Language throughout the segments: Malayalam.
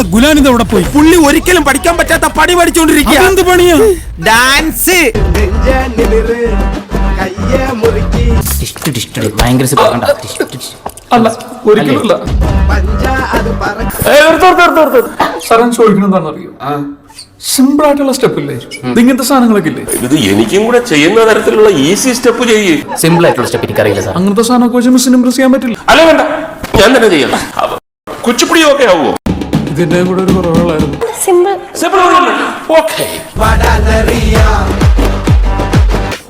നമ്മുടെ ഗുലാനിത് അവിടെ പോയി? പുള്ളി ഒരിക്കലും പഠിക്കാൻ പറ്റാത്ത പണി പഠിച്ചുകൊണ്ടിരിക്കുക എന്ത് പണിയാ? ഡാൻസ്. ഭയങ്കര. അല്ല ഒരിക്കലും സാറൻ ചോദിക്കണെന്താണെന്ന് അറിയോ സിമ്പിൾ ആയിട്ടുള്ള സ്റ്റെപ്പ് ഇല്ലേ? ഇങ്ങനത്തെ സാധനങ്ങളൊക്കെ ഇല്ലേ? ഇത് എനിക്കും കൂടെ ചെയ്യുന്ന തരത്തിലുള്ള ഈസി സ്റ്റെപ്പ് ചെയ്യേ. സിമ്പിൾ ആയിട്ടുള്ള സ്റ്റെപ്പ് എനിക്കറിയില്ല സാർ. അങ്ങനത്തെ സാധനമൊക്കെ വെച്ച് മിസ്സിന് ഇമ്പ്രസ് ചെയ്യാൻ പറ്റില്ല. അല്ല വേണ്ട. ഞാൻ തന്നെ ചെയ്യണം. ആവുമോ? ഇതിന്റെ കൂടെ ഒരു കുറവുകളായിരുന്നു. ഓക്കെ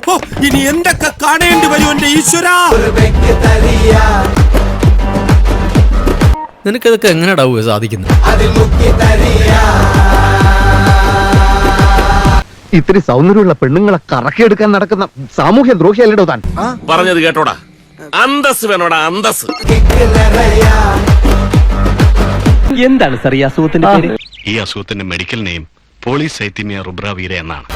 ഓ, ഇനി എന്തൊക്കെ കാണേണ്ടി വരും എന്റെ ഈശ്വര? നിനക്കതൊക്കെ ഡൗ സാധിക്കുന്നു ഇത്തിരി സൗന്ദര്യമുള്ള പെണ്ണുങ്ങളെ കറക്കിയെടുക്കാൻ നടക്കുന്ന സാമൂഹ്യ ദ്രോഹിയല്ലടോ താൻ? പറഞ്ഞത് കേട്ടോടാ. അന്തസ് വേണോടാ അന്തസ് എന്താണ് സാർ ഈ അസുഖത്തിന്റെ പേര്? ഈ അസുഖത്തിന്റെ മെഡിക്കൽ നെയിം പോളിസൈത്തിമിയ റുബ്രാവീര എന്നാണ്.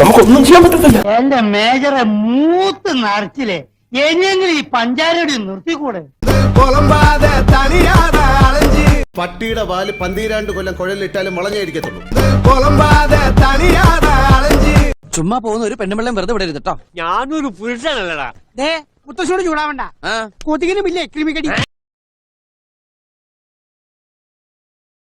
നമുക്കൊന്നും ചെയ്യാൻ പറ്റത്തില്ല. എന്റെ മേജറെ മൂത്ത് നിറച്ചില്ലേ എന്നെങ്കിലും ഈ പഞ്ചാരയുടെ നിർത്തിക്കൂടെ? പട്ടിയുടെ പാൽ പന്തീരാണ്ട് കൊല്ലം കുഴലിട്ടാലും മുളഞ്ഞായിരിക്കത്തുള്ളൂ ചുമ്മാ പോകുന്ന ഒരു പെണ്ണുമ്പള്ളം വെറുതെ വിടരുത് കേട്ടോ. ഞാനൊരു പുരുഷനല്ലടാ. മുത്തശ്ശോട് ചൂടാവണ്ട. കൊതുകിനുമില്ലേ ക്രിമികടി